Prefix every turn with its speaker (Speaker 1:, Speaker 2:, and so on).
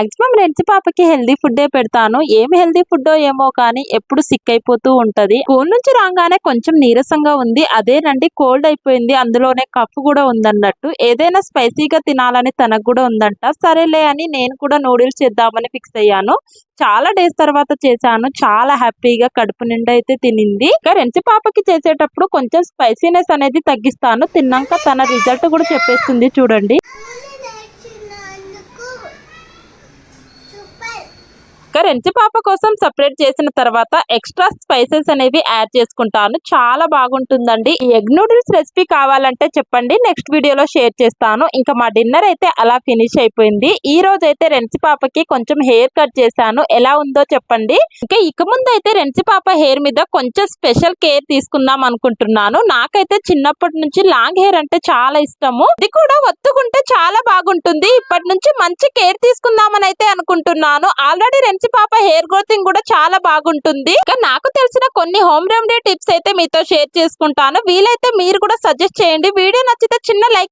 Speaker 1: Maximum wrench పాపకి healthy ఫుడ్డే పెడతాను. ఏం హెల్దీ ఫుడ్ ఏమో కానీ ఎప్పుడు సిక్ అయిపోతూ ఉంటది. స్కూల్ నుంచి రాగానే కొంచెం నీరసంగా ఉంది. అదేనండి కోల్డ్ అయిపోయింది. అందులోనే కఫ్ కూడా ఉందన్నట్టు. ఏదైనా స్పైసీగా తినాలని తనకు కూడా ఉందంట. సరేలే అని నేను కూడా నూడిల్స్ చేద్దామని ఫిక్స్ అయ్యాను. చాలా డేస్ తర్వాత చేశాను. చాలా హ్యాపీగా కడుపు నిండా అయితే తినింది. ఇంకా రెంచి పాపకి చేసేటప్పుడు కొంచెం స్పైసీనెస్ అనేది తగ్గిస్తాను. తిన్నాక తన రిజల్ట్ కూడా చెప్పేస్తుంది చూడండి. ఇంకా రెంచి పాప కోసం సపరేట్ చేసిన తర్వాత ఎక్స్ట్రా స్పైసెస్ అనేవి యాడ్ చేసుకుంటాను. చాలా బాగుంటుందండి. ఈ ఎగ్ నూడిల్స్ రెసిపీ కావాలంటే చెప్పండి. నెక్స్ట్ వీడియోలో షేర్ చేస్తాను. ఇంకా మా డిన్నర్ అయితే అలా ఫినిష్ అయిపోయింది. ఈ రోజు అయితే రెంచి పాపకి కొంచెం హెయిర్ కట్ చేశాను. ఎలా ఉందో చెప్పండి. ఇంకా ఇక ముందు అయితే రెంచి పాప హెయిర్ మీద కొంచెం స్పెషల్ కేర్ తీసుకుందాం అనుకుంటున్నాను. నాకైతే చిన్నప్పటి నుంచి లాంగ్ హెయిర్ అంటే చాలా ఇష్టము. ఇది కూడా ఒత్తుకుంటే చాలా బాగుంటుంది. ఇప్పటి నుంచి మంచి కేర్ తీసుకుందామని అయితే అనుకుంటున్నాను. ఆల్రెడీ రెంచి పాప హెయిర్ గ్రోతింగ్ కూడా చాలా బాగుంటుంది. ఇంకా నాకు తెలిసిన కొన్ని హోమ్ రెమెడీ టిప్స్ అయితే మీతో షేర్ చేసుకుంటాను. వీలైతే మీరు కూడా సజెస్ట్ చేయండి. వీడియో నచ్చితే చిన్న లైక్